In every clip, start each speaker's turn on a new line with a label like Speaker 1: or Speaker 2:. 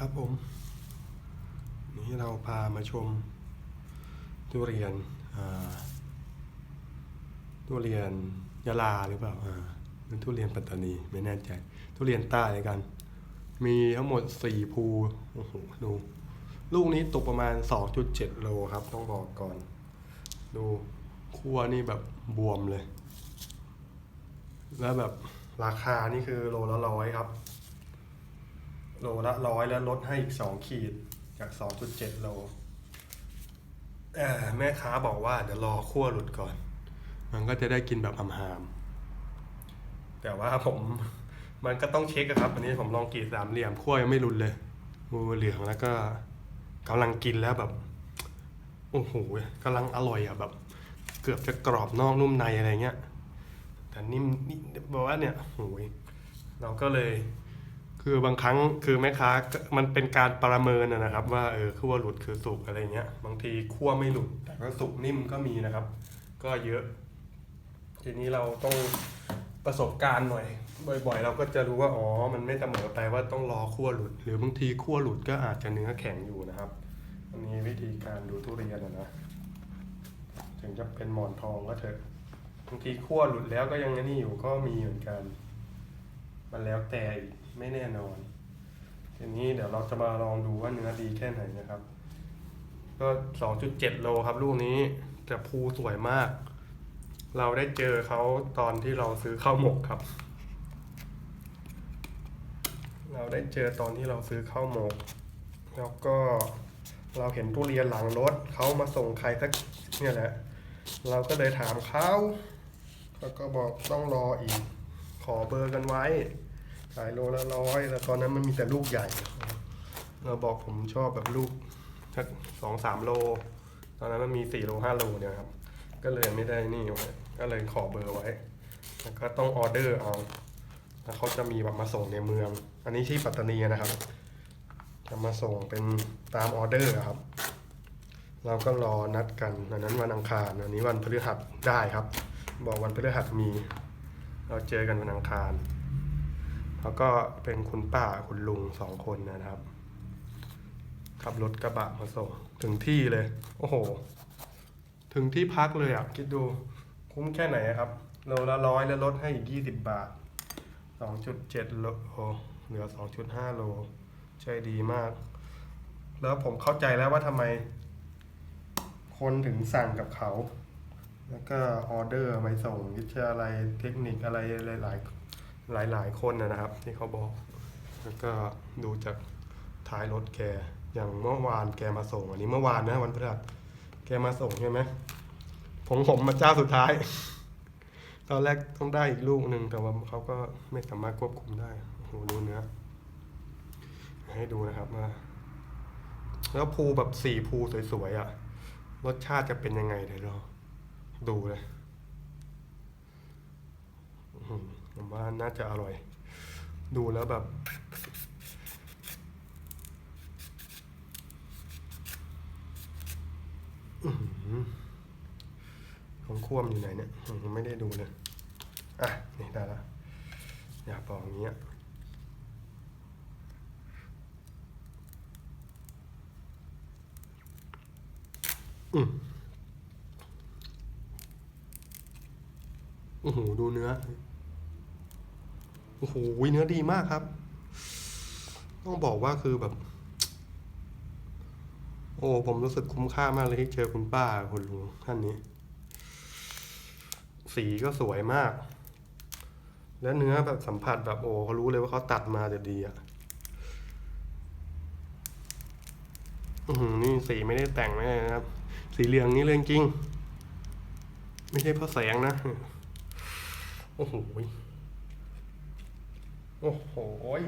Speaker 1: ครับผม นี่เราพามาชมทุเรียนอ่าทุเรียนยะลาหรือเปล่าอ่าหรือทุเรียนปัตตานีไม่แน่ใจ ทุเรียนใต้กัน มีทั้งหมดสี่ภูโอ้โหดู ลูกนี้ตกประมาณ 2.7 โลครับ ต้องบอกก่อน ดูคั่วนี่แบบบวมเลย แล้วแบบราคานี่คือโลละร้อยครับ โลละร้อยแล้วลดให้อีกสองขีดจาก2.7โลเอ่อแม่ค้าบอกว่าเดี๋ยวรอคั่วหลุดก่อน มันก็จะได้กินแบบอำหาม แต่ว่าผมมันก็ต้องเช็คอะครับ อันนี้ผมลองกรีดสามเหลี่ยมคั่วยังไม่หลุดเลยมือเหลืองแล้วก็กำลังกินแล้วแบบโอ้โหกำลังอร่อยอะแบบ เกือบจะกรอบนอกนุ่มในอะไรเงี้ยแต่นิ่มนี่บอกว่าเนี่ยโอ้ยเราก็เลย คือบางครั้งคือแม่ค้ามันเป็นการประเมินนะครับ ว่าเออคั่วหลุดคือสุกอะไรเงี้ยบางทีคั่วไม่หลุด แต่ก็สุกนิ่มก็มีนะครับ ก็เยอะ ทีนี้เราต้องประสบการณ์หน่อย บ่อยๆ เราก็จะรู้ว่าอ๋อมันไม่เสมอไปว่าต้องรอคั่วหลุด หรือบางทีคั่วหลุดก็อาจจะเนื้อแข็งอยู่นะครับอันนี้วิธีการดูทุเรียนนะ ถึงจะเป็นหมอนทองก็เถอะบางทีคั่วหลุดแล้วก็ยังนี่อยู่ก็มีเหมือนกัน มันแล้วแต่อีก ไม่แน่นอนทีนี้เดี๋ยวเราจะมาลองดูว่าเนื้อดีแค่ไหนนะครับ ก็ 2.7 โลครับลูกนี้แต่ภูสวยมาก เราได้เจอเขาตอนที่เราซื้อข้าวหมกครับ เราได้เจอตอนที่เราซื้อข้าวหมก แล้วก็เราเห็นทุเรียนหลังรถเขามาส่งใครสักเนี่ยแหละ เราก็เลยถามเขาเขาก็บอกต้องรออีก ขอเบอร์กันไว้ ขายโลละร้อยแต่ตอนนั้นมันมีแต่ลูกใหญ่เราบอกผมชอบแบบลูกสักสองสามโล ตอนนั้นมันมีสี่โลห้าโลเนี่ยครับ ก็เลยไม่ได้นี่ไว้ก็เลยขอเบอร์ไว้ แล้วก็ต้องออเดอร์เอา แล้วเขาจะมีแบบมาส่งในเมือง อันนี้ที่ปัตตานีนะครับ จะมาส่งเป็นตามออเดอร์ครับ เราก็รอนัดกันอันนั้นวันอังคารอันนี้วันพฤหัสได้ครับ บอกวันพฤหัสมี เราเจอกันวันอังคาร แล้วก็เป็นคุณป้าคุณลุงสองคนนะครับ ขับรถกระบะมาส่ง ถึงที่เลย โอ้โห ถึงที่พักเลยอะ คิดดูคุ้มแค่ไหนครับโลละร้อยแล้วลดให้อีกยี่สิบบาทสองจุดเจ็ดโลเหลือสองจุดห้าโล ใจดีมาก แล้วผมเข้าใจแล้วว่าทำไม คนถึงสั่งกับเขา แล้วก็ออเดอร์ไปส่งวิทยาลัยเทคนิคอะไรหลาย ๆ หลายหลายๆ คนนะครับ ที่เขาบอก แล้วก็ดูจากท้ายรถแกอย่างเมื่อวานแกมาส่ง อันนี้เมื่อวานนะวันพฤหัสแกมาส่งใช่ไหมผมผมมาเจ้าสุดท้าย ตอนแรกต้องได้อีกลูกหนึ่งแต่ว่าเขาก็ไม่สามารถควบคุมได้โอ้โหดูเนื้อให้ดูนะครับว่าแล้วภูแบบสี่ภูสวยๆอะ่ะ รสชาติจะเป็นยังไงเดี๋ยวเราดูเลยอื้อหือ ผมว่าน่าจะอร่อย ดูแล้วแบบอของควมอยู่ไหนเนี่ยอื้อหือไม่ได้ดูเลย อะ นี่ได้ละอย่าบอกอย่างเงี้ยอืมโอ้โห ดูเนื้อ โอ้โหเนื้อดีมากครับ ต้องบอกว่าคือแบบ โอ้ผมรู้สึกคุ้มค่ามากเลยที่เจอคุณป้าคุณลุงท่านนี้ สีก็สวยมาก และเนื้อแบบสัมผัสแบบโอ้เขารู้เลยว่าเขาตัดมาจะดีอะอือหือนี่สีไม่ได้แต่งไม่ได้นะครับ สีเหลืองนี่เรื่องจริง ไม่ใช่เพราะแสงนะ โอ้โห โอ้โหย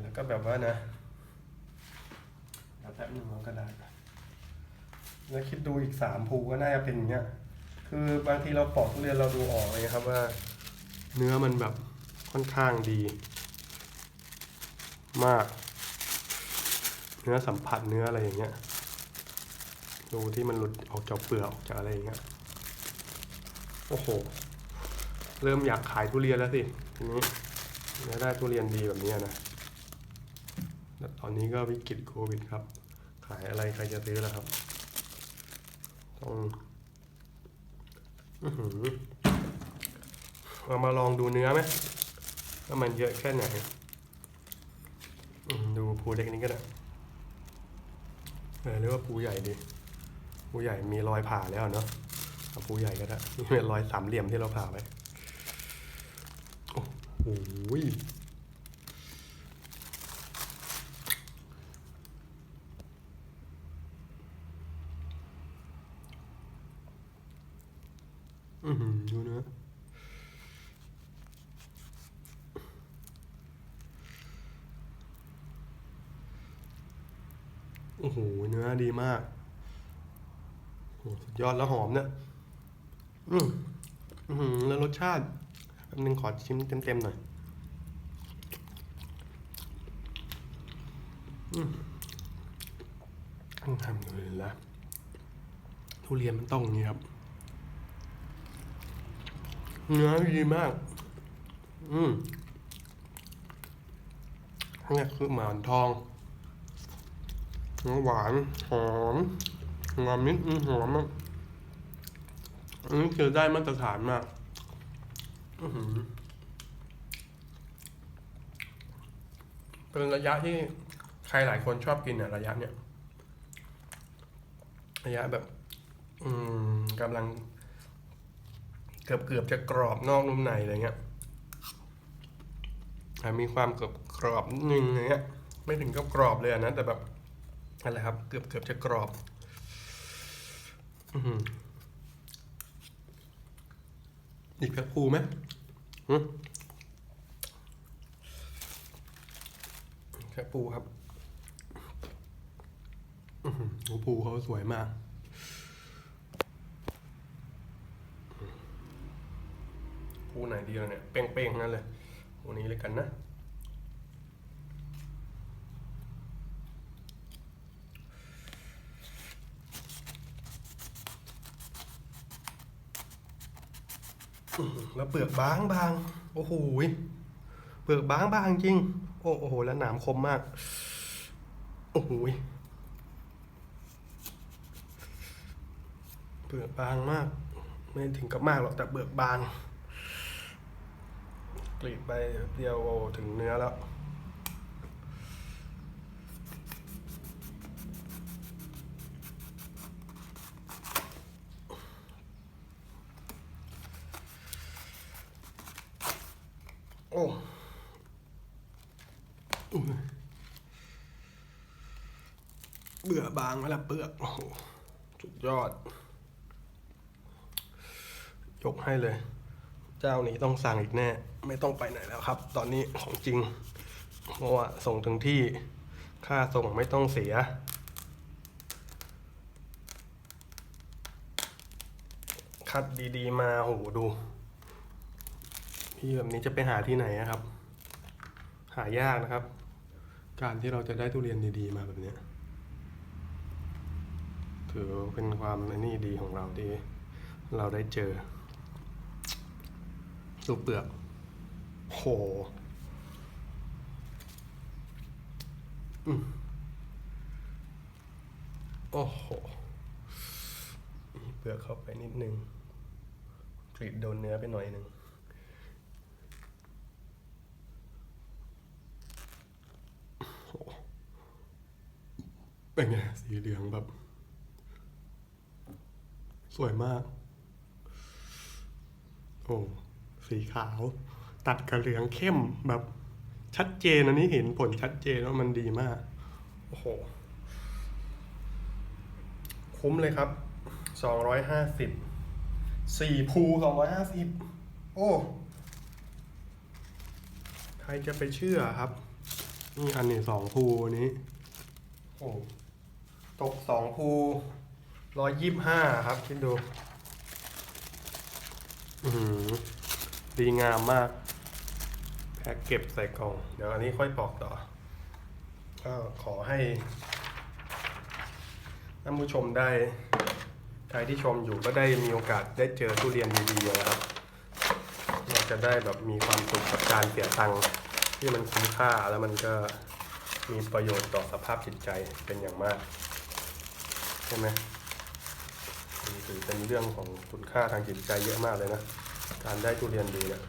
Speaker 1: แล้วก็แบบว่านะแป๊บนึงเรากระดาษแล้วคิดดูอีกสามภูก็น่าจะเป็นอย่างเงี้ย คือบางทีเราปอกทุเรียนเราดูออกเลยครับว่า เนื้อมันแบบค่อนข้างดี มาก เนื้อสัมผัสเนื้ออะไรอย่างเงี้ย ดูที่มันหลุดออกจากเปลือกออกจากอะไรอย่างเงี้ย โอ้โห เริ่มอยากขายทุเรียนแล้วสิ ทีนี้นได้ทุเรียนดีแบบนี้นะตอนนี้ก็วิกฤตโควิดครับ ขายอะไรใครจะซื้อล่ะครับ ต้องอื้อหือเรามาลองดูเนื้อไหมว่ามันเยอะแค่ไหนดูภูเล็กนี้ก็ได้เออเรียกว่าภูใหญ่ดีภูใหญ่มีรอยผ่าแล้วเนาะเอาภูใหญ่ก็ได้นี่เป็นรอยสามเหลี่ยมที่เราผ่าไป หอือหือดูเนื้อโอ้โห เนื้อดีมากโหสุดยอดแล้วหอมเนี่ย อืมอือหือแล้วรสชาติ แป๊บนึงขอชิมเต็มๆหน่อยอืมทำเลยละทุเรียนมันต้องอย่างนี้ครับ เนื้อดีมาก อืมนี่คือหมอนทองหวาน หอมงอมนิดหอมมากอันนี้คือได้มาตรฐานมาก เป็นระยะที่ใครหลายคนชอบกินเนี่ยระยะเนี่ย ระยะแบบ อืมกำลัง เกือบเกือบๆจะกรอบนอกนุ่มในอะไรเงี้ยแต่มีความเกือบกรอบนิดนึงอะไรเงี้ย ไม่ถึงกับกรอบเลยนะแต่แบบนั่นแหละครับ เกือบเกือบจะกรอบ อื อีกสักภูไหมแค่ปูครับหือโอ้ปูเขาสวยมากปูไหนดีล่ะเนี่ย เป้งๆนั่นเลยวันนี้เลยกันนะ แล้วเปลือกบางบางโอ้โหเปลือกบางบางจริง โอ้โห แล้วหนามคมมาก โอ้โหเปลือกบางมาก ไม่ถึงกับมากหรอกแต่เปลือกบางกรีดไปเดียวโอ้ถึงเนื้อแล้ว อ้เบื่อบางแล้วล่ะเปลือกโอ้โหสุดยอด ยกให้เลย เจ้านี้ต้องสั่งอีกแน่ ไม่ต้องไปไหนแล้วครับ ตอนนี้ของจริง เพราะว่าส่งถึงที่ค่าส่งไม่ต้องเสีย คัดดีๆมาโหดู พี่แบบนี้จะไปหาที่ไหนอะครับ หายากนะครับ การที่เราจะได้ทุเรียนดีๆมาแบบเนี้ยถือเป็นความนี่ดีของเราที่เราได้เจอสูเปลือกโหอืมโอ้โหเปลือกเข้าไปนิดนึงกรีดโดนเนื้อไปหน่อยหนึ่ง เป็นไง สีเหลืองแบบ สวยมาก โอ้ สีขาว ตัดกับเหลืองเข้มแบบ ชัดเจนอันนี้เห็นผลชัดเจนว่ามันดีมาก โอ้โห คุ้มเลยครับ สองร้อยห้าสิบ สี่ภูสองร้อยห้าสิบ โอ้ใครจะไปเชื่อครับ นี่อันนี้สองภูนี้ โอ้ ตกสองภูร้อยยี่ห้าครับ คิดดู อือดีงามมาก แพ็กเก็บใส่กล่อง เดี๋ยวอันนี้ค่อยปอกต่อ ก็ขอให้ท่านผู้ชมได้ ใครที่ชมอยู่ก็ได้มีโอกาสได้เจอทุเรียนดีๆนะครับ เราจะได้แบบมีความสุขกับการเสียตังค์ที่มันคุ้มค่าแล้วมันก็มีประโยชน์ต่อสภาพจิตใจเป็นอย่างมาก ใช่ไหมถือเป็นเรื่องของคุณค่าทางจิตใจเยอะมากเลยนะ การได้ทุเรียนดีเนี่ย